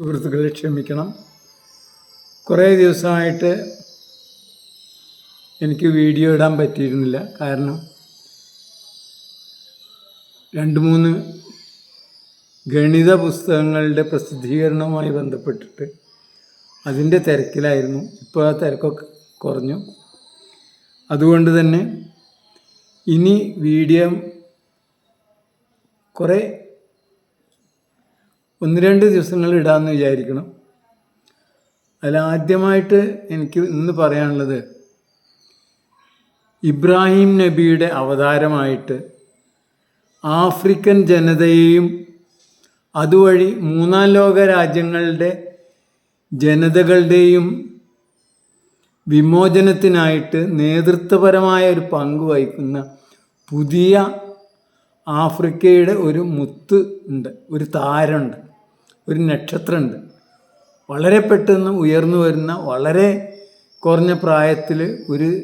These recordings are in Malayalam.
സുഹൃത്തുക്കളെ ക്ഷമിക്കണം. കുറേ ദിവസമായിട്ട് എനിക്ക് വീഡിയോ ഇടാൻ പറ്റിയിരുന്നില്ല. കാരണം രണ്ട് മൂന്ന് ഗണിത പുസ്തകങ്ങളുടെ പ്രസിദ്ധീകരണവുമായി ബന്ധപ്പെട്ടിട്ട് അതിന്റെ തിരക്കിലായിരുന്നു. ഇപ്പോൾ ആ തിരക്കൊക്കെ കുറഞ്ഞു. അതുകൊണ്ട് തന്നെ ഇനി വീഡിയോ കുറേ ഒന്ന് രണ്ട് ദിവസങ്ങൾ ഇടാമെന്ന് വിചാരിക്കണം. അതിലാദ്യമായിട്ട് എനിക്ക് ഇന്ന് പറയാനുള്ളത് ഇബ്രാഹിം നബിയുടെ അവതാരമായിട്ട് ആഫ്രിക്കൻ ജനതയെയും അതുവഴി മൂന്നാം ലോക രാജ്യങ്ങളുടെ ജനതകളുടെയും വിമോചനത്തിനായിട്ട് നേതൃത്വപരമായ ഒരു പങ്ക് വഹിക്കുന്ന പുതിയ ആഫ്രിക്കയുടെ ഒരു മുത്ത് ഉണ്ട് ഒരു താരമുണ്ട്. ഒരു നക്ഷത്രമുണ്ട്. വളരെ പെട്ടെന്ന് ഉയർന്നു വരുന്ന വളരെ കുറഞ്ഞ പ്രായത്തിൽ ഒരു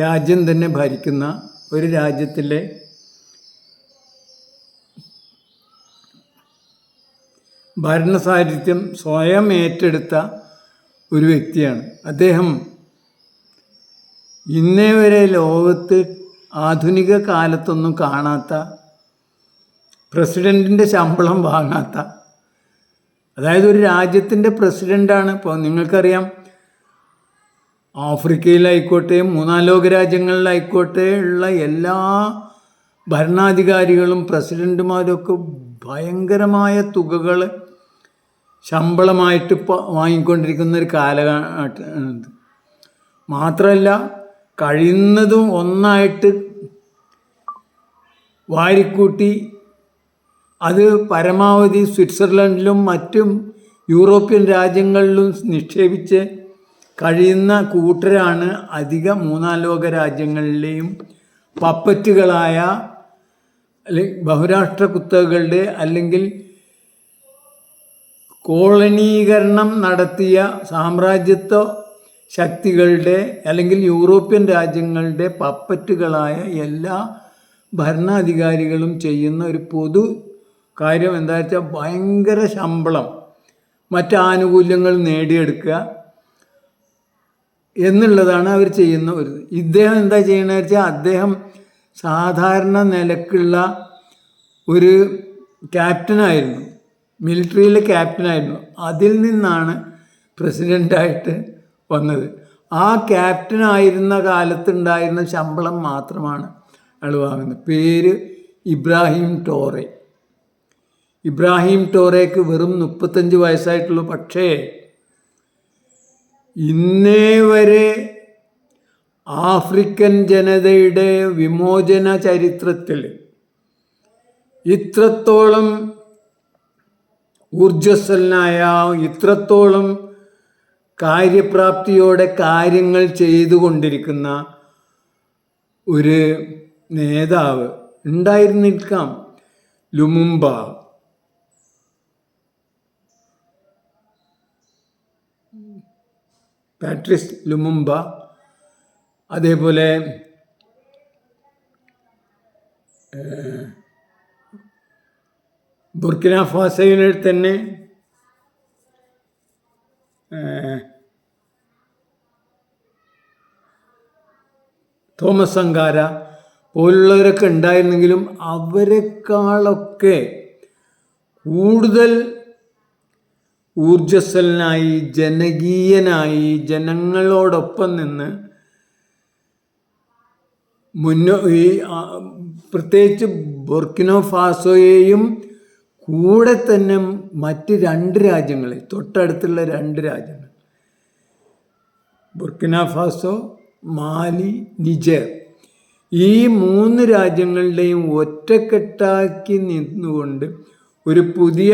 രാജ്യം തന്നെ ഭരിക്കുന്ന ഒരു രാജ്യത്തിലെ ഭരണസാഹിത്യം സ്വയം ഏറ്റെടുത്ത ഒരു വ്യക്തിയാണ്. അദ്ദേഹം ഇന്നേ വരെ ലോകത്ത് ആധുനിക കാലത്തൊന്നും കാണാത്ത പ്രസിഡന്റിന്റെ ശമ്പളം വാങ്ങാത്ത അതായത് ഒരു രാജ്യത്തിന്റെ പ്രസിഡന്റാണ് ഇപ്പോൾ നിങ്ങൾക്കറിയാം ആഫ്രിക്കയിലായിക്കോട്ടെ മൂന്നാം ലോക രാജ്യങ്ങളിലായിക്കോട്ടെ ഉള്ള എല്ലാ ഭരണാധികാരികളും പ്രസിഡന്റുമാരൊക്കെ ഭയങ്കരമായ തുകകൾ ശമ്പളമായിട്ട് വാങ്ങിക്കൊണ്ടിരിക്കുന്ന ഒരു കാലഘട്ടമാണ് മാത്രമല്ല കഴിയുന്നതും ഒന്നായിട്ട് വാരിക്കൂട്ടി അത് പരമാവധി സ്വിറ്റ്സർലൻഡിലും മറ്റും യൂറോപ്യൻ രാജ്യങ്ങളിലും നിക്ഷേപിച്ച് കഴിയുന്ന കൂട്ടരാണ് അധിക മൂന്നാം ലോക രാജ്യങ്ങളിലെയും പപ്പറ്റുകളായ ബഹുരാഷ്ട്ര കുത്തകളുടെ അല്ലെങ്കിൽ കോളനീകരണം നടത്തിയ സാമ്രാജ്യത്വ ശക്തികളുടെ അല്ലെങ്കിൽ യൂറോപ്യൻ രാജ്യങ്ങളുടെ പപ്പറ്റുകളായ എല്ലാ ഭരണാധികാരികളും ചെയ്യുന്ന ഒരു പൊതു കാര്യം എന്താ വെച്ചാൽ ഭയങ്കര ശമ്പളം. മറ്റ് ആനുകൂല്യങ്ങൾ നേടിയെടുക്കുക എന്നുള്ളതാണ് അവർ ചെയ്യുന്ന ഒരു ഇദ്ദേഹം എന്താ ചെയ്യണമെന്ന് വെച്ചാൽ അദ്ദേഹം സാധാരണ നിലക്കുള്ള ഒരു ക്യാപ്റ്റനായിരുന്നു. മിലിറ്ററിയിലെ ക്യാപ്റ്റനായിരുന്നു. അതിൽ നിന്നാണ് പ്രസിഡന്റായിട്ട് വന്നത്. ആ ക്യാപ്റ്റനായിരുന്ന കാലത്തുണ്ടായിരുന്ന ശമ്പളം മാത്രമാണ് അയാൾ വാങ്ങുന്നത്. പേര് ഇബ്രാഹിം ടോറെ. ഇബ്രാഹിം ടോറേക്ക് വെറും മുപ്പത്തഞ്ച് വയസ്സായിട്ടുള്ളൂ. പക്ഷേ ഇന്നേ വരെ ആഫ്രിക്കൻ ജനതയുടെ വിമോചന ചരിത്രത്തിൽ ഇത്രത്തോളം ഊർജസ്വലനായ ഇത്രത്തോളം കാര്യപ്രാപ്തിയോടെ കാര്യങ്ങൾ ചെയ്തുകൊണ്ടിരിക്കുന്ന ഒരു നേതാവ് ഉണ്ടായിരുന്നിരിക്കാം. ലുമുമ്പ പാട്രിസ് ലുമുമ്പ അതേപോലെ ബുർക്കിന ഫാസയിലെ തന്നെ തോമസ് അങ്കാര പോലുള്ളവരൊക്കെ ഉണ്ടായിരുന്നെങ്കിലും അവരെക്കാളൊക്കെ കൂടുതൽ ഊർജസ്വലനായി ജനകീയനായി ജനങ്ങളോടൊപ്പം നിന്ന് മുന്നോ ഈ പ്രത്യേകിച്ച് ബൊർക്കിനോ ഫാസോയെയും കൂടെ തന്നെ മറ്റ് രണ്ട് രാജ്യങ്ങളെ തൊട്ടടുത്തുള്ള രണ്ട് രാജ്യങ്ങൾ. Burkina Faso Mali Niger. ഈ മൂന്ന് രാജ്യങ്ങളുടെയും ഒറ്റക്കെട്ടാക്കി നിന്നുകൊണ്ട് ഒരു പുതിയ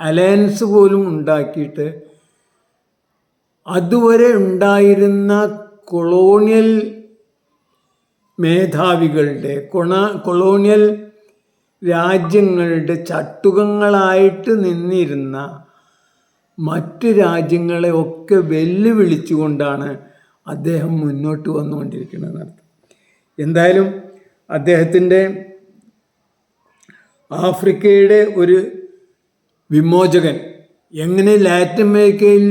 അലയൻസ് പോലും ഉണ്ടാക്കിയിട്ട് അതുവരെ ഉണ്ടായിരുന്ന കൊളോണിയൽ മേധാവികളുടെ കൊണ കൊളോണിയൽ രാജ്യങ്ങളുടെ ചട്ടുകങ്ങളായിട്ട് നിന്നിരുന്ന മറ്റ് രാജ്യങ്ങളെ ഒക്കെ വെല്ലുവിളിച്ചുകൊണ്ടാണ് അദ്ദേഹം മുന്നോട്ട് വന്നുകൊണ്ടിരിക്കുന്നത് എന്തായാലും അദ്ദേഹത്തിന്റെ ആഫ്രിക്കയുടെ ഒരു വിമോചകൻ. എങ്ങനെ ലാറ്റിൻ അമേരിക്കയിൽ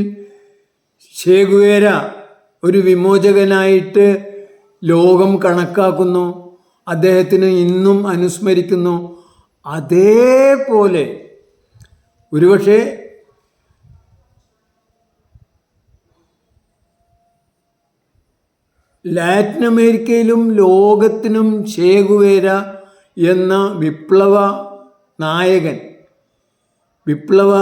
ഷേഗുവേര ഒരു വിമോചകനായിട്ട് ലോകം കണക്കാക്കുന്നു അദ്ദേഹത്തിന് ഇന്നും അനുസ്മരിക്കുന്നു അതേപോലെ ഒരുപക്ഷെ ലാറ്റിൻ അമേരിക്കയിലും ലോകത്തിനും ഷേഗുവേര എന്ന വിപ്ലവ നായകൻ വിപ്ലവ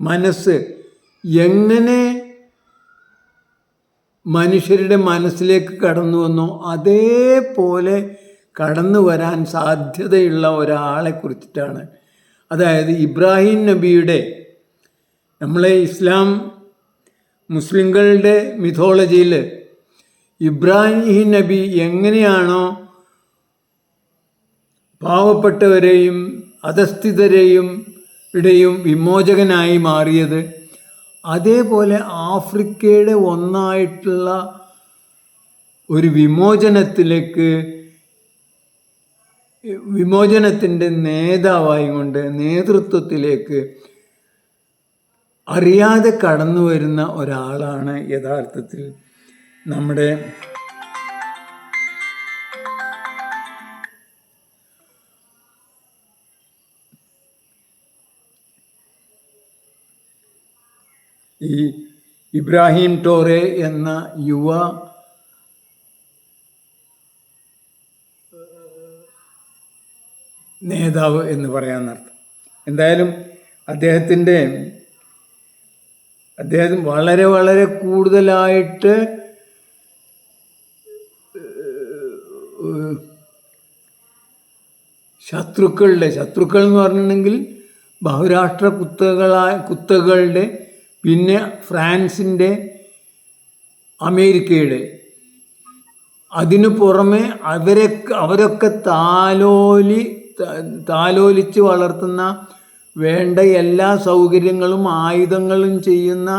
മനസ്സ് എങ്ങനെ മനുഷ്യരുടെ മനസ്സിലേക്ക് കടന്നു വന്നോ അതേപോലെ കടന്നു വരാൻ സാധ്യതയുള്ള ഒരാളെ കുറിച്ചിട്ടാണ്. അതായത് ഇബ്രാഹിം നബിയുടെ നമ്മളെ ഇസ്ലാം മുസ്ലിങ്ങളുടെ മിഥോളജിയിൽ ഇബ്രാഹിം നബി എങ്ങനെയാണോ പാവപ്പെട്ടവരെയും അധസ്ഥിതരെയും ഇടയും വിമോചകനായി മാറിയത്. അതേപോലെ ആഫ്രിക്കയുടെ ഒന്നായിട്ടുള്ള ഒരു വിമോചനത്തിലേക്ക് വിമോചനത്തിന്റെ നേതാവായി കൊണ്ട് നേതൃത്വത്തിലേക്ക് അറിയാതെ കടന്നു വരുന്ന ഒരാളാണ് യഥാർത്ഥത്തിൽ നമ്മുടെ ഈ ഇബ്രാഹിം ടോറെ എന്ന യുവ നേതാവ് എന്ന് പറയാമെന്നർത്ഥം എന്തായാലും അദ്ദേഹത്തിന്റെ അദ്ദേഹം വളരെ വളരെ കൂടുതലായിട്ട് ശത്രുക്കളുടെ ശത്രുക്കൾ എന്ന് പറഞ്ഞിട്ടുണ്ടെങ്കിൽ ബഹുരാഷ്ട്ര കുത്തകളായ കുത്തകളുടെ പിന്നെ ഫ്രാൻസിന്റെ അമേരിക്കയുടെ. അതിനു പുറമെ അവരെ അവരൊക്കെ താലോലി താലോലിച്ച് വളർത്തുന്ന വേണ്ട എല്ലാ സൗകര്യങ്ങളും ആയുധങ്ങളും ചെയ്യുന്ന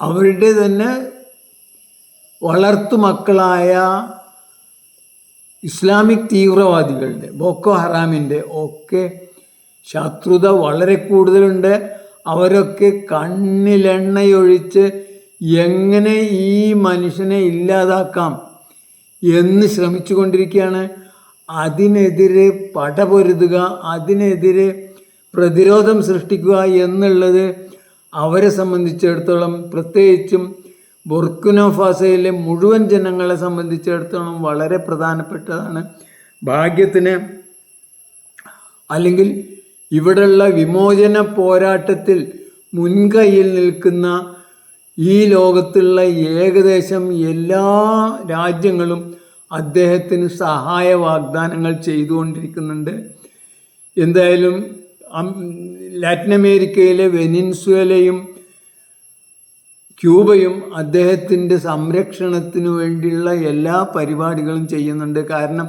അവരുടെ തന്നെ വളർത്തു മക്കളായ ഇസ്ലാമിക് തീവ്രവാദികളുടെ ബോക്കോ ഹറാമിന്റെ ഒക്കെ ശത്രുത വളരെ കൂടുതലുണ്ട്. അവരൊക്കെ കണ്ണിലെണ്ണയൊഴിച്ച് എങ്ങനെ ഈ മനുഷ്യനെ ഇല്ലാതാക്കാം എന്ന് ശ്രമിച്ചു കൊണ്ടിരിക്കുകയാണ് അതിനെതിരെ പടപൊരുതുക അതിനെതിരെ പ്രതിരോധം സൃഷ്ടിക്കുക എന്നുള്ളത് അവരെ സംബന്ധിച്ചിടത്തോളം പ്രത്യേകിച്ചും ബുർക്കുനോഫാസയിലെ മുഴുവൻ ജനങ്ങളെ സംബന്ധിച്ചിടത്തോളം വളരെ പ്രധാനപ്പെട്ടതാണ്. ഭാഗ്യത്തിന് അല്ലെങ്കിൽ ഇവിടെയുള്ള വിമോചന പോരാട്ടത്തിൽ മുൻകൈയിൽ നിൽക്കുന്ന ഈ ലോകത്തുള്ള ഏകദേശം എല്ലാ രാജ്യങ്ങളും അദ്ദേഹത്തിന് സഹായ വാഗ്ദാനങ്ങൾ ചെയ്തുകൊണ്ടിരിക്കുന്നുണ്ട്. എന്തായാലും ലാറ്റിൻ അമേരിക്കയിലെ വെനിൻസുവലയും ക്യൂബയും അദ്ദേഹത്തിന്റെ സംരക്ഷണത്തിനു വേണ്ടിയുള്ള എല്ലാ പരിപാടികളും ചെയ്യുന്നുണ്ട്. കാരണം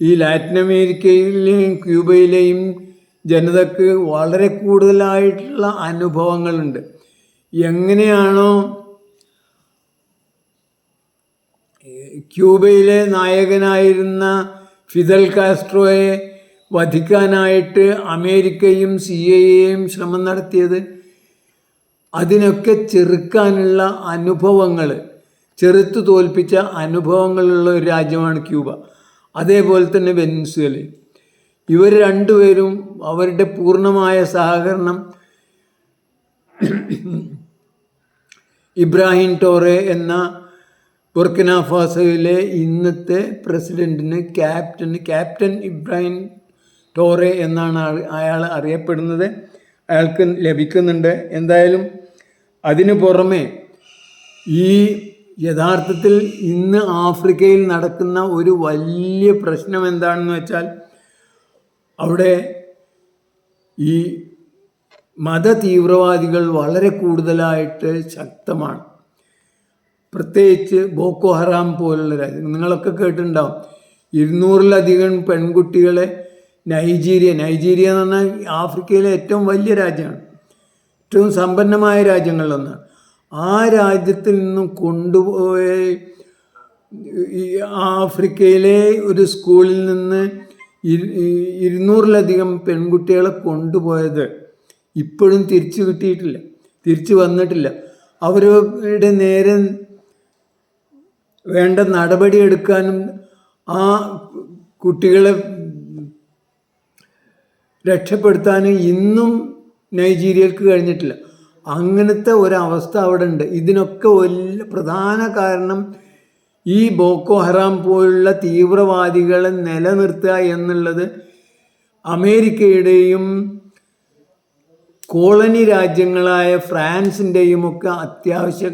ഈ ലാറ്റിൻ അമേരിക്കയിലെയും ക്യൂബയിലെയും ജനതക്ക് വളരെ കൂടുതലായിട്ടുള്ള അനുഭവങ്ങളുണ്ട്. എങ്ങനെയാണോ ക്യൂബയിലെ നായകനായിരുന്ന ഫിദൽ കാസ്ട്രോയെ വധിക്കാനായിട്ട് അമേരിക്കയും സി എയും ശ്രമം നടത്തിയത്. അതിനൊക്കെ ചെറുക്കാനുള്ള അനുഭവങ്ങൾ ചെറുത്തു തോൽപ്പിച്ച അനുഭവങ്ങളുള്ള ഒരു രാജ്യമാണ് ക്യൂബ. അതേപോലെ തന്നെ വെനിൻസുവല ഇവർ രണ്ടുപേരും അവരുടെ പൂർണമായ സഹകരണം ഇബ്രാഹിം ടോറെ എന്ന ബുർക്കിനാഫാസോയിലെ ഇന്നത്തെ പ്രസിഡന്റിന് ക്യാപ്റ്റന് ക്യാപ്റ്റൻ ഇബ്രാഹിം ടോറെ എന്നാണ് അയാൾ അറിയപ്പെടുന്നത്. അയാൾക്ക് ലഭിക്കുന്നുണ്ട്. എന്തായാലും അതിനു പുറമെ ഈ യഥാർത്ഥത്തിൽ ഇന്ന് ആഫ്രിക്കയിൽ നടക്കുന്ന ഒരു വലിയ പ്രശ്നം എന്താണെന്ന് വെച്ചാൽ അവിടെ ഈ മത തീവ്രവാദികൾ വളരെ കൂടുതലായിട്ട് ശക്തമാണ്. പ്രത്യേകിച്ച് ബോക്കോ ഹറാം പോലുള്ള രാജ്യം നിങ്ങളൊക്കെ കേട്ടിട്ടുണ്ടാവും. ഇരുന്നൂറിലധികം പെൺകുട്ടികളെ നൈജീരിയ നൈജീരിയ എന്ന് പറഞ്ഞാൽ ആഫ്രിക്കയിലെ ഏറ്റവും വലിയ രാജ്യമാണ്. ഏറ്റവും സമ്പന്നമായ രാജ്യങ്ങളിലൊന്നാണ്. ആ രാജ്യത്തിൽ നിന്നും കൊണ്ടുപോയി ആഫ്രിക്കയിലെ ഒരു സ്കൂളിൽ നിന്ന് ഇരുന്നൂറിലധികം പെൺകുട്ടികളെ കൊണ്ടുപോയത് ഇപ്പോഴും തിരിച്ചു കിട്ടിയിട്ടില്ല തിരിച്ചു വന്നിട്ടില്ല. അവരുടെ നേരെ വേണ്ട നടപടി എടുക്കാനും ആ കുട്ടികളെ രക്ഷപ്പെടുത്താനും ഇന്നും നൈജീരിയക്ക് കഴിഞ്ഞിട്ടില്ല. അങ്ങനത്തെ ഒരവസ്ഥ അവിടെ ഉണ്ട് ഇതിനൊക്കെ വലിയ പ്രധാന കാരണം ഈ ബോക്കോ ഹറാം പോലുള്ള തീവ്രവാദികളെ നിലനിർത്തുക എന്നുള്ളത് അമേരിക്കയുടെയും കോളനി രാജ്യങ്ങളായ ഫ്രാൻസിന്റെയും ഒക്കെ അത്യാവശ്യ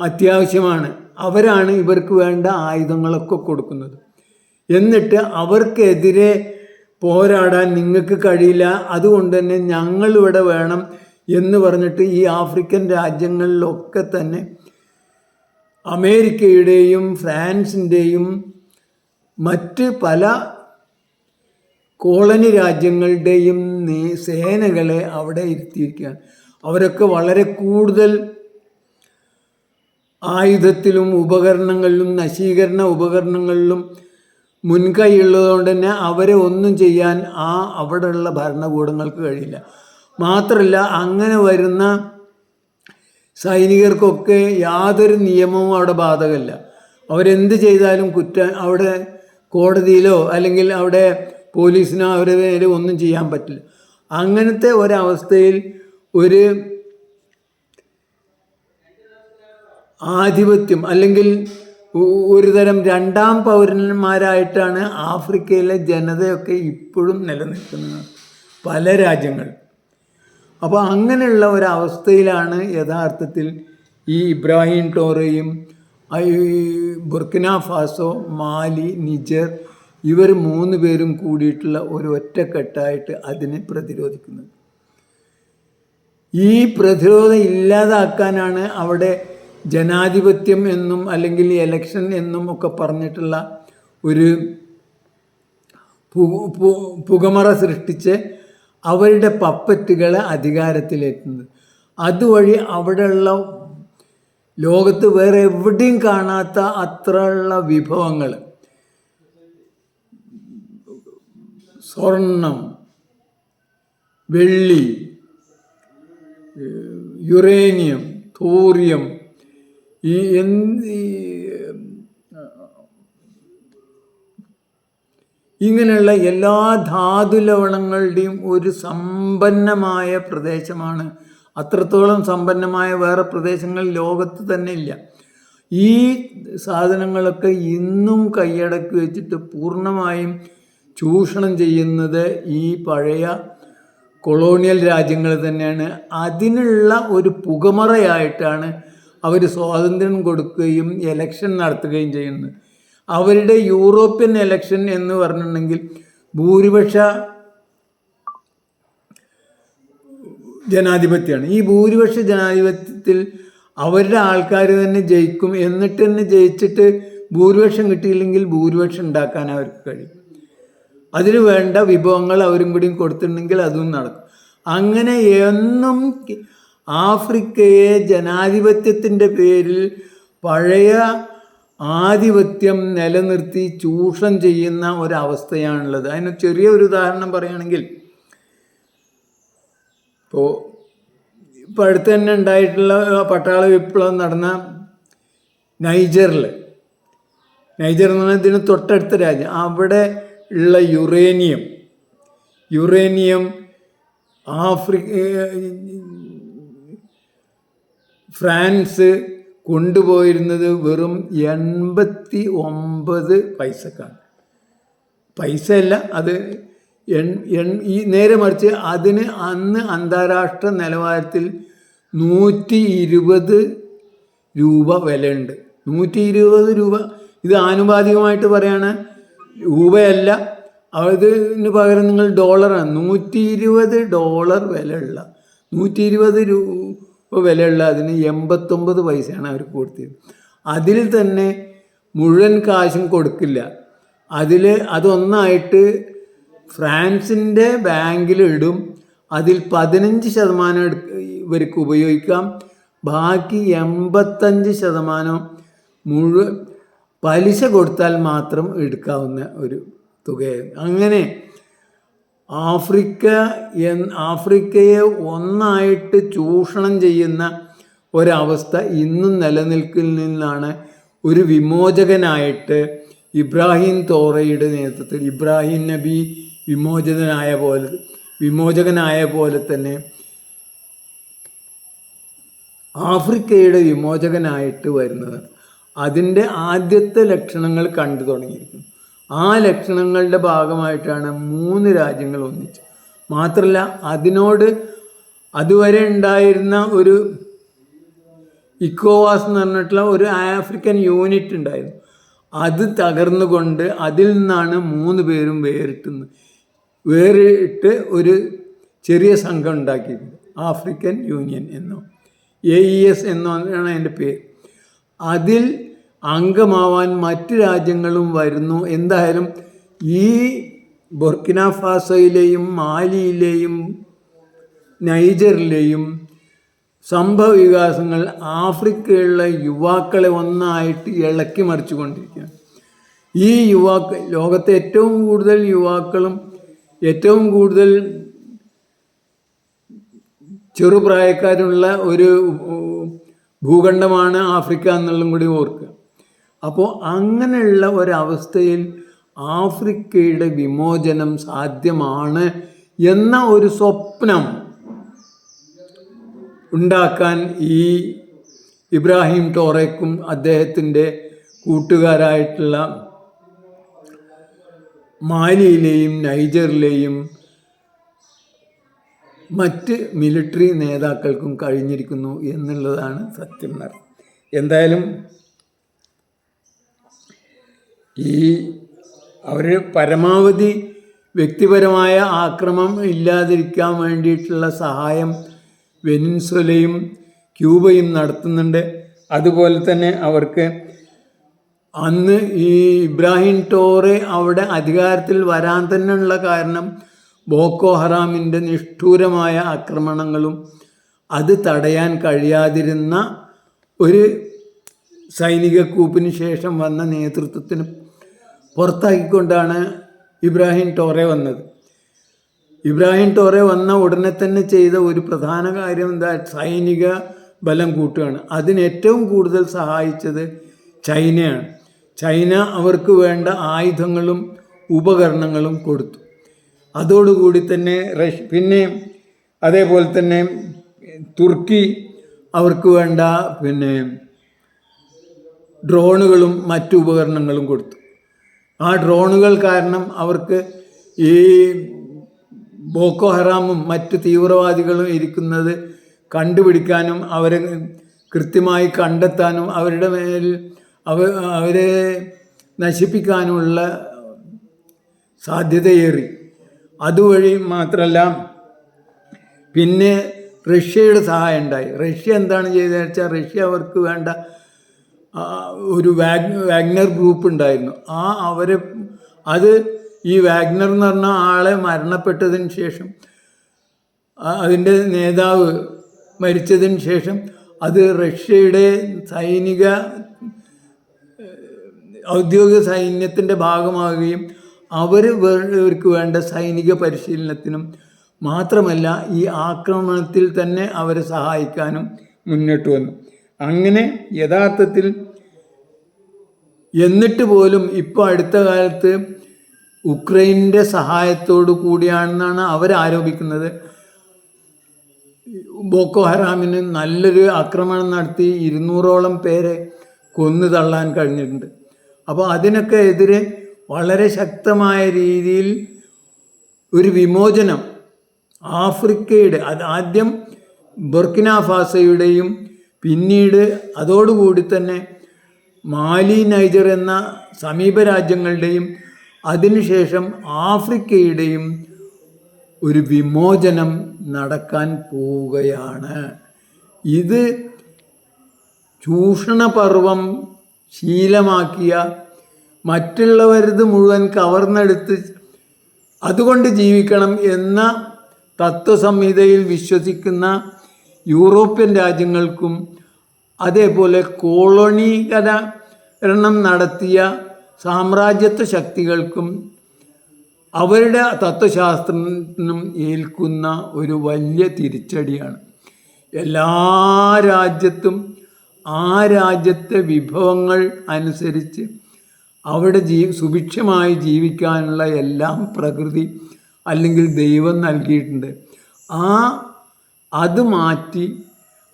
അത്യാവശ്യമാണ്. അവരാണ് ഇവർക്ക് വേണ്ട ആയുധങ്ങളൊക്കെ കൊടുക്കുന്നത്. എന്നിട്ട് അവർക്കെതിരെ പോരാടാൻ നിങ്ങൾക്ക് കഴിയില്ല. അതുകൊണ്ട് തന്നെ ഞങ്ങളിവിടെ വേണം എന്ന് പറഞ്ഞിട്ട് ഈ ആഫ്രിക്കൻ രാജ്യങ്ങളിലൊക്കെ തന്നെ അമേരിക്കയുടെയും ഫ്രാൻസിന്റെയും മറ്റ് പല കോളനി രാജ്യങ്ങളുടെയും സേനകളെ അവിടെ ഇരുത്തിയിരിക്കുകയാണ്. അവരൊക്കെ വളരെ കൂടുതൽ ആയുധത്തിലും ഉപകരണങ്ങളിലും നശീകരണ ഉപകരണങ്ങളിലും മുൻകൈയുള്ളതുകൊണ്ട് തന്നെ അവരെ ഒന്നും ചെയ്യാൻ ആ അവിടെയുള്ള ഭരണകൂടങ്ങൾക്ക് കഴിയില്ല. മാത്രമല്ല അങ്ങനെ വരുന്ന സൈനികർക്കൊക്കെ യാതൊരു നിയമവും അവിടെ ബാധകമല്ല. അവരെന്ത് ചെയ്താലും കുറ്റ അവിടെ കോടതിയിലോ അല്ലെങ്കിൽ അവിടെ പോലീസിനോ അവരുടെ നേരെ ഒന്നും ചെയ്യാൻ പറ്റില്ല. അങ്ങനത്തെ ഒരവസ്ഥയിൽ ഒരു ആധിപത്യം അല്ലെങ്കിൽ ഒരു തരം രണ്ടാം പൗരന്മാരായിട്ടാണ് ആഫ്രിക്കയിലെ ജനതയൊക്കെ ഇപ്പോഴും നിലനിൽക്കുന്നത്. പല രാജ്യങ്ങൾ അപ്പോൾ അങ്ങനെയുള്ള ഒരവസ്ഥയിലാണ് യഥാർത്ഥത്തിൽ ഈ ഇബ്രാഹിം ടോറയും ബുർക്കിന ഫാസോ മാലി നിജർ ഇവർ മൂന്ന് പേരും കൂടിയിട്ടുള്ള ഒരു ഒറ്റക്കെട്ടായിട്ട് അതിനെ പ്രതിരോധിക്കുന്നത്. ഈ പ്രതിരോധം ഇല്ലാതാക്കാനാണ് അവിടെ ജനാധിപത്യം എന്നും അല്ലെങ്കിൽ എലക്ഷൻ എന്നും ഒക്കെ പറഞ്ഞിട്ടുള്ള ഒരു പുകമറ സൃഷ്ടിച്ച് അവരുടെ പപ്പറ്റുകളെ അധികാരത്തിലെത്തുന്നത്. അതുവഴി അവിടെയുള്ള ലോകത്ത് വേറെ എവിടെയും കാണാത്ത അത്രയുള്ള വിഭവങ്ങൾ സ്വർണം വെള്ളി യുറേനിയം തോറിയം ഈ എന്ത് ഈ, ഇങ്ങനെയുള്ള എല്ലാ ധാതു ലവണങ്ങളുടെയും ഒരു സമ്പന്നമായ പ്രദേശമാണ്. അത്രത്തോളം സമ്പന്നമായ വേറെ പ്രദേശങ്ങൾ ലോകത്ത് തന്നെ ഇല്ല. ഈ സാധനങ്ങളൊക്കെ ഇന്നും കൈയടക്കി വെച്ചിട്ട് പൂർണമായും ചൂഷണം ചെയ്യുന്നത് ഈ പഴയ കൊളോണിയൽ രാജ്യങ്ങൾ തന്നെയാണ്. അതിനുള്ള ഒരു പുകമറയായിട്ടാണ് അവർ സ്വാതന്ത്ര്യം കൊടുക്കുകയും എലക്ഷൻ നടത്തുകയും ചെയ്യുന്നത്. അവരുടെ യൂറോപ്യൻ എലക്ഷൻ എന്ന് പറഞ്ഞിട്ടുണ്ടെങ്കിൽ ഭൂരിപക്ഷ ജനാധിപത്യമാണ്. ഈ ഭൂരിപക്ഷ ജനാധിപത്യത്തിൽ അവരുടെ ആൾക്കാർ തന്നെ ജയിക്കും. എന്നിട്ട് തന്നെ ജയിച്ചിട്ട് ഭൂരിപക്ഷം കിട്ടിയില്ലെങ്കിൽ ഭൂരിപക്ഷം ഉണ്ടാക്കാൻ അവർക്ക് കഴിയും. അതിന് വേണ്ട വിഭവങ്ങൾ അവരും കൂടിയും കൊടുത്തിട്ടുണ്ടെങ്കിൽ അതും നടക്കും. അങ്ങനെ എന്നും ആഫ്രിക്കയെ ജനാധിപത്യത്തിന്റെ പേരിൽ പഴയ ആധിപത്യം നിലനിർത്തി ചൂഷണം ചെയ്യുന്ന ഒരവസ്ഥയാണുള്ളത്. അതിന് ചെറിയ ഒരു ഉദാഹരണം പറയുകയാണെങ്കിൽ ഇപ്പോൾ ഇപ്പോൾ അടുത്ത് തന്നെ ഉണ്ടായിട്ടുള്ള പട്ടാള വിപ്ലവം നടന്ന നൈജറിൽ നൈജർ എന്ന് പറഞ്ഞാൽ ഇതിന് തൊട്ടടുത്ത രാജ്യം. അവിടെ ഉള്ള യുറേനിയം യുറേനിയം ആഫ്രിക്ക ഫ്രാൻസ് കൊണ്ടുപോയിരുന്നത് വെറും എൺപത്തി ഒമ്പത് പൈസക്കാണ്. പൈസയല്ല അത് എൺ എൺ ഈ നേരെ മറിച്ച് അതിന് അന്ന് അന്താരാഷ്ട്ര നിലവാരത്തിൽ നൂറ്റി ഇരുപത് രൂപ വിലയുണ്ട്. നൂറ്റി ഇരുപത് രൂപ ഇത് ആനുപാതികമായിട്ട് പറയാണ് രൂപയല്ല. അതിന് പകരം നിങ്ങൾ ഡോളറാണ്. നൂറ്റി ഇരുപത് ഡോളർ വിലയുള്ള നൂറ്റി ഇരുപത് രൂപ വിലയുള്ള അതിന് എൺപത്തൊമ്പത് പൈസയാണ് അവർ കൊടുത്തത് അതിൽ തന്നെ മുഴുവൻ കാശും കൊടുക്കില്ല. അതിൽ അതൊന്നായിട്ട് ഫ്രാൻസിന്റെ ബാങ്കിൽ ഇടും അതിൽ പതിനഞ്ച് ശതമാനം ഇവർക്ക് ഉപയോഗിക്കാം. ബാക്കി എൺപത്തഞ്ച് ശതമാനം മുഴുവൻ പലിശ കൊടുത്താൽ മാത്രം എടുക്കാവുന്ന ഒരു തുകയായിരുന്നു. അങ്ങനെ ആഫ്രിക്ക എൻ ആഫ്രിക്കയെ ഒന്നായിട്ട് ചൂഷണം ചെയ്യുന്ന ഒരവസ്ഥ ഇന്നും നിലനിൽക്കുന്നതിനാണ് ഒരു വിമോചകനായിട്ട് ഇബ്രാഹിം തോറയുടെ നേതൃത്വത്തിൽ ഇബ്രാഹിം നബി വിമോചനായ പോലെ വിമോചകനായ പോലെ തന്നെ ആഫ്രിക്കയുടെ വിമോചകനായിട്ട് വരുന്നത്. അതിന്റെ ആദ്യത്തെ ലക്ഷണങ്ങൾ കണ്ടു തുടങ്ങിയിരിക്കുന്നു. ആ ലക്ഷണങ്ങളുടെ ഭാഗമായിട്ടാണ് മൂന്ന് രാജ്യങ്ങൾ ഒന്നിച്ചത്. മാത്രമല്ല അതിനോട് അതുവരെ ഉണ്ടായിരുന്ന ഒരു ഇക്കോവാസ് എന്ന് പറഞ്ഞിട്ടുള്ള ഒരു ആഫ്രിക്കൻ യൂണിറ്റ് ഉണ്ടായിരുന്നു. അത് തകർന്നുകൊണ്ട് അതിൽ നിന്നാണ് മൂന്ന് പേരും വേറിട്ടുന്നത്. വേറിട്ട് ഒരു ചെറിയ സംഘം ഉണ്ടാക്കിയിരുന്നു ആഫ്രിക്കൻ യൂണിയൻ എന്നോ എ ഇ എസ് എന്നോ എന്നാണ് അതിന്റെ പേര്. അതിൽ അംഗമാവാൻ മറ്റ് രാജ്യങ്ങളും വരുന്നു. എന്തായാലും ഈ ബൊർക്കിന ഫാസോയിലെയും മാലിയിലെയും നൈജറിലെയും സംഭവ വികാസങ്ങൾ ആഫ്രിക്കയിലുള്ള യുവാക്കളെ ഒന്നായിട്ട് ഇളക്കി മറിച്ചുകൊണ്ടിരിക്കുകയാണ്. ഈ യുവാക്കൾ ലോകത്തെ ഏറ്റവും കൂടുതൽ യുവാക്കളും ഏറ്റവും കൂടുതൽ ചെറുപ്രായക്കാരുള്ള ഒരു ഭൂഖണ്ഡമാണ് ആഫ്രിക്ക എന്നുള്ളതും കൂടി ഓർക്കുക. അപ്പോൾ അങ്ങനെയുള്ള ഒരവസ്ഥയിൽ ആഫ്രിക്കയുടെ വിമോചനം സാധ്യമാണ് എന്ന ഒരു സ്വപ്നം ഉണ്ടാക്കാൻ ഈ ഇബ്രാഹിം ടോറയ്ക്കും അദ്ദേഹത്തിന്റെ കൂട്ടുകാരായിട്ടുള്ള മാലിയിലെയും നൈജറിലെയും മറ്റ് മിലിറ്ററി നേതാക്കൾക്കും കഴിഞ്ഞിരിക്കുന്നു എന്നുള്ളതാണ് സത്യം എന്തായാലും ഈ അവർ പരമാവധി വ്യക്തിപരമായ ആക്രമം ഇല്ലാതിരിക്കാൻ വേണ്ടിയിട്ടുള്ള സഹായം വെനിൻസുലയും ക്യൂബയും നടത്തുന്നുണ്ട്. അതുപോലെ തന്നെ അവർക്ക് അന്ന് ഈ ഇബ്രാഹിം ടോറെ അവിടെ അധികാരത്തിൽ വരാൻ തന്നെയുള്ള കാരണം ബോക്കോ ഹറാമിന്റെ നിഷ്ഠൂരമായ ആക്രമണങ്ങളും അത് തടയാൻ കഴിയാതിരുന്ന ഒരു സൈനിക കൂപ്പിന് ശേഷം വന്ന നേതൃത്വത്തിന് പുറത്താക്കിക്കൊണ്ടാണ് ഇബ്രാഹിം ടോറെ വന്നത്. ഇബ്രാഹിം ടോറെ വന്ന ഉടനെ തന്നെ ചെയ്ത ഒരു പ്രധാന കാര്യം എന്താ? സൈനിക ബലം കൂട്ടുകയാണ്. അതിന് ഏറ്റവും കൂടുതൽ സഹായിച്ചത് ചൈനയാണ്. ചൈന അവർക്ക് വേണ്ട ആയുധങ്ങളും ഉപകരണങ്ങളും കൊടുത്തു. അതോടുകൂടി തന്നെ റഷ്യ പിന്നെ അതേപോലെ തന്നെ തുർക്കി അവർക്ക് വേണ്ട പിന്നെ ഡ്രോണുകളും മറ്റു ഉപകരണങ്ങളും കൊടുത്തു. ആ ഡ്രോണുകൾ കാരണം അവർക്ക് ഈ ബോക്കോ ഹറാമും മറ്റ് തീവ്രവാദികളും ഇരിക്കുന്നത് കണ്ടുപിടിക്കാനും അവരെ കൃത്യമായി കണ്ടെത്താനും അവരുടെ മേൽ അവ അവരെ നശിപ്പിക്കാനുമുള്ള സാധ്യതയേറി. അതുവഴി മാത്രമല്ല പിന്നെ റഷ്യയുടെ സഹായം ഉണ്ടായി. റഷ്യ എന്താണ് ചെയ്തതെന്ന് വെച്ചാൽ റഷ്യ അവർക്ക് വേണ്ട ഒരു വാഗ് വാഗ്നർ ഗ്രൂപ്പ് ഉണ്ടായിരുന്നു. ആ അവരെ അത് ഈ വാഗ്നർ എന്ന് പറഞ്ഞ ആളെ മരണപ്പെട്ടതിന് ശേഷം അതിന്റെ നേതാവ് മരിച്ചതിന് ശേഷം അത് റഷ്യയുടെ സൈനിക ഔദ്യോഗിക സൈന്യത്തിന്റെ ഭാഗമാവുകയും അവർ ഇവർക്ക് വേണ്ട സൈനിക പരിശീലനത്തിനും മാത്രമല്ല ഈ ആക്രമണത്തിൽ തന്നെ അവരെ സഹായിക്കാനും മുന്നോട്ട് വന്നു. അങ്ങനെ യഥാർത്ഥത്തിൽ എന്നിട്ട് പോലും ഇപ്പോൾ അടുത്ത കാലത്ത് ഉക്രൈന്റെ സഹായത്തോടു കൂടിയാണെന്നാണ് അവരാരോപിക്കുന്നത് ബോക്കോ ഹറാമിന് നല്ലൊരു ആക്രമണം നടത്തി ഇരുന്നൂറോളം പേരെ കൊന്നു തള്ളാൻ കഴിഞ്ഞിട്ടുണ്ട്. അപ്പോൾ അതിനൊക്കെ എതിരെ വളരെ ശക്തമായ രീതിയിൽ ഒരു വിമോചനം ആഫ്രിക്കയുടെ അത് ആദ്യം ബൊർക്കിന ഫാസയുടെയും പിന്നീട് അതോടുകൂടി തന്നെ മാലി നൈജർ എന്ന സമീപ രാജ്യങ്ങളുടെയും അതിനുശേഷം ആഫ്രിക്കയുടെയും ഒരു വിമോചനം നടക്കാൻ പോവുകയാണ്. ഇത് ചൂഷണപർവം ശീലമാക്കിയ മറ്റുള്ളവരത് മുഴുവൻ കവർന്നെടുത്ത് അതുകൊണ്ട് ജീവിക്കണം എന്ന തത്വസംഹിതയിൽ വിശ്വസിക്കുന്ന യൂറോപ്യൻ രാജ്യങ്ങൾക്കും അതേപോലെ കോളണീകരണം നടത്തിയ സാമ്രാജ്യത്വ ശക്തികൾക്കും അവരുടെ തത്വശാസ്ത്രത്തിനും ഏൽക്കുന്ന ഒരു വലിയ തിരിച്ചടിയാണ്. എല്ലാ രാജ്യത്തും ആ രാജ്യത്തെ വിഭവങ്ങൾ അനുസരിച്ച് അവിടെ ജീ സുഭിക്ഷമായി ജീവിക്കാനുള്ള എല്ലാം പ്രകൃതി അല്ലെങ്കിൽ ദൈവം നൽകിയിട്ടുണ്ട്. ആ അത് മാറ്റി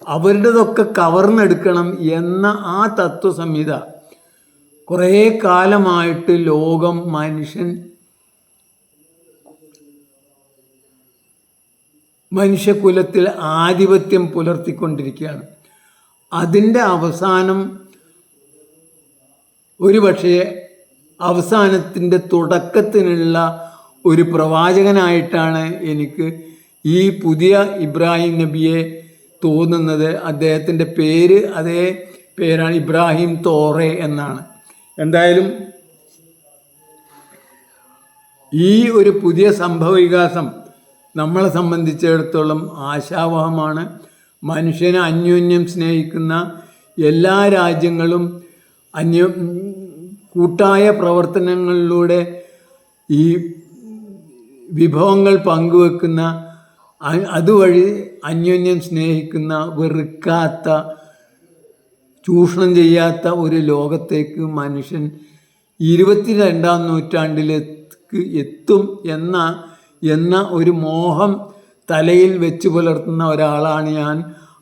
അവരുടേതൊക്കെ കവർന്നെടുക്കണം എന്ന ആ തത്വസംഹിത കുറേ കാലമായിട്ട് ലോകം മനുഷ്യൻ മനുഷ്യകുലത്തിൽ ആധിപത്യം പുലർത്തിക്കൊണ്ടിരിക്കുകയാണ്. അതിന്റെ അവസാനം ഒരു പക്ഷേ അവസാനത്തിന്റെ തുടക്കത്തിനുള്ള ഒരു പ്രവാചകനായിട്ടാണ് എനിക്ക് ഈ പുതിയ ഇബ്രാഹിം നബിയെ തോന്നുന്നത് അദ്ദേഹത്തിന്റെ പേര് അതേ പേരാണ് ഇബ്രാഹിം തോറെ എന്നാണ്. എന്തായാലും ഈ ഒരു പുതിയ സംഭവവികാസം നമ്മളെ സംബന്ധിച്ചിടത്തോളം ആശാവഹമാണ്. മനുഷ്യനെ അന്യോന്യം സ്നേഹിക്കുന്ന എല്ലാ രാജ്യങ്ങളും അന്യ കൂട്ടായ പ്രവർത്തനങ്ങളിലൂടെ ഈ വിഭവങ്ങൾ പങ്കുവെക്കുന്ന അതുവഴി അന്യോന്യം സ്നേഹിക്കുന്ന വെറുക്കാത്ത ചൂഷണം ചെയ്യാത്ത ഒരു ലോകത്തേക്ക് മനുഷ്യൻ ഇരുപത്തിരണ്ടാം നൂറ്റാണ്ടിലേക്ക് എത്തും എന്ന എന്ന ഒരു മോഹം തലയിൽ വെച്ച് പുലർത്തുന്ന ഒരാളാണ് ഞാൻ.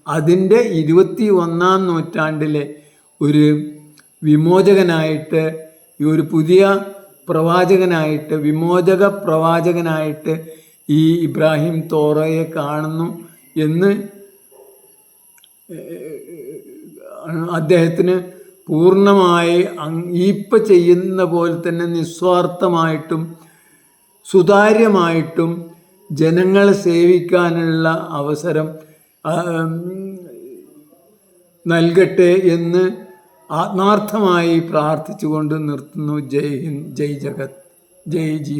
അതിന്റെ ഇരുപത്തി ഒന്നാം നൂറ്റാണ്ടിലെ ഒരു വിമോചകനായിട്ട് ഈ ഒരു പുതിയ പ്രവാചകനായിട്ട് വിമോചക പ്രവാചകനായിട്ട് ഈ ഇബ്രാഹിം തോറയെ കാണുന്നു എന്ന് അദ്ദേഹത്തിന് പൂർണമായി ഇപ്പം ചെയ്യുന്ന പോലെ തന്നെ നിസ്വാർത്ഥമായിട്ടും സുതാര്യമായിട്ടും ജനങ്ങളെ സേവിക്കാനുള്ള അവസരം നൽകട്ടെ എന്ന് ആത്മാർത്ഥമായി പ്രാർത്ഥിച്ചുകൊണ്ട് നിർത്തുന്നു. ജയ് ഹിന്ദ് ജയ് ജഗത് ജയ് ജി